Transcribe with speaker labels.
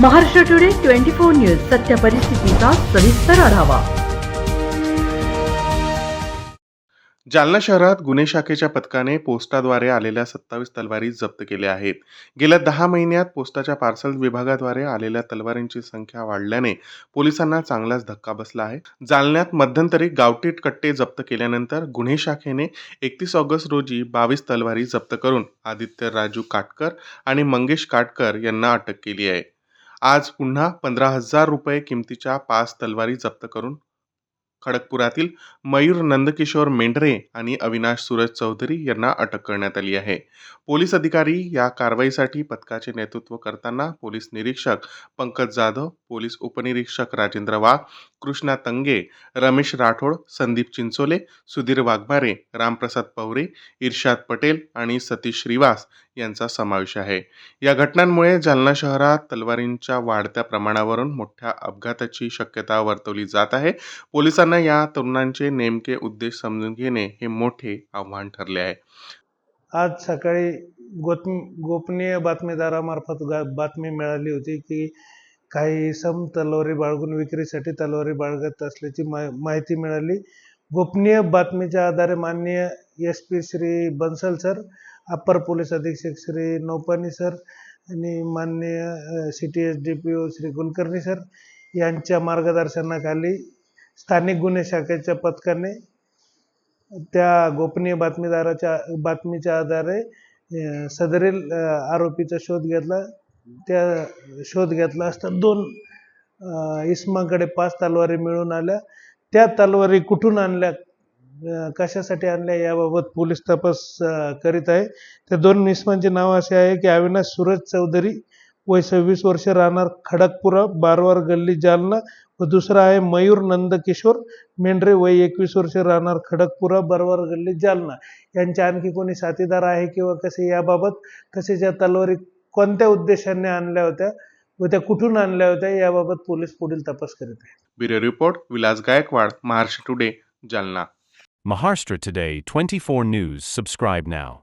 Speaker 1: Maharashtra today twenty four news सत्य परिस्थितीचा सविस्तर आढावा.
Speaker 2: जालना शहरात गुन्हे शाखेच्या पथकाने पोस्टाद्वारे आलेल्या सत्तावीस तलवारी जप्त केल्या आहेत. गेल्या दहा महिन्यात पोस्टाच्या पार्सल विभागाद्वारे आलेल्या तलवारींची संख्या वाढल्याने पोलिसांना चांगलाच धक्का बसला आहे. जालन्यात मध्यंतरी गावठी कट्टे जप्त केल्यानंतर गुन्हे शाखेने एकतीस ऑगस्ट रोजी बावीस तलवारी जप्त करून आदित्य राजू काटकर आणि मंगेश काटकर यांना अटक केली आहे. आज पुन्हा पंधरा हजार रुपये किमतीच्या पाच तलवारी जप्त करून खडकपुरातील मयूर नंदकिशोर मेंढरे आणि अविनाश सूरज चौधरी यांना अटक करण्यात आली आहे. पोलीस अधिकारी या कारवाईसाठी पथकाचे नेतृत्व करताना पोलीस निरीक्षक पंकज जाधव पोलीस उपनिरीक्षक राजेंद्र वाघ कृष्णा तंगे रमेश राठोड संदीप चिंचोले सुधीर वाघमारे रामप्रसाद पवरे इर्शाद पटेल आणि सतीश श्रीवास यांचा समावेश आहे. या घटनांमुळे जालना शहरात तलवारींच्या वाढत्या प्रमाणावरून मोठ्या अपघाताची शक्यता वर्तवली जात आहे. पोलिसांना या तरुणांचे नेमके उद्देश समजून घेणे हे मोठे आव्हान ठरले आहे.
Speaker 3: आज सकाळी गोत गोपनीय बातमीदारामार्फत बातमी मिळाली होती की काही सम तलवारी बाळगून विक्रीसाठी तलवारी बाळगत असल्याची मा माहिती मिळाली. गोपनीय बातमीच्या आधारे माननीय S P Shri Bansal sir upper police अधीक्षक श्री नौपानी सर आणि माननीय C T S D P O Shri Kulkarni sir यांच्या मार्गदर्शनाखाली स्थानिक गुन्हे शाखेच्या पथकाने त्या गोपनीय बातमीदाराच्या बातमीच्या आधारे सदरील आरोपीचा शोध घेतला. त्या शोध घेतला असता. दोन इस्माकडे पाच तलवारी मिळून आल्या. त्या तलवारी कुठून आणल्या? कशासाठी आणल्या याबाबत पोलीस तपास करीत आहे. त्या दोन इस्मांचे नाव असे आहे की अविनाश सूरज चौधरी वय सव्वीस वर्ष राहणार खडकपुरा बारवार गल्ली जालना व दुसरा आहे मयूर नंदकिशोर मेंढरे वय एकवीस वर्ष राहणार खडकपुरा बरवार गल्ली जालना. यांचे आणखी कोणी साथीदार आहे किंवा कसे? याबाबत कसे? ज्या तलवारी कोणत्या उद्देशाने आणल्या होत्या व त्या कुठून आणल्या होत्या याबाबत पोलीस पुढील तपास करीत आहेत
Speaker 2: bureau report Vilas Gaikwad Maharashtra today Jalna
Speaker 4: Maharashtra Today 24 News. Subscribe now.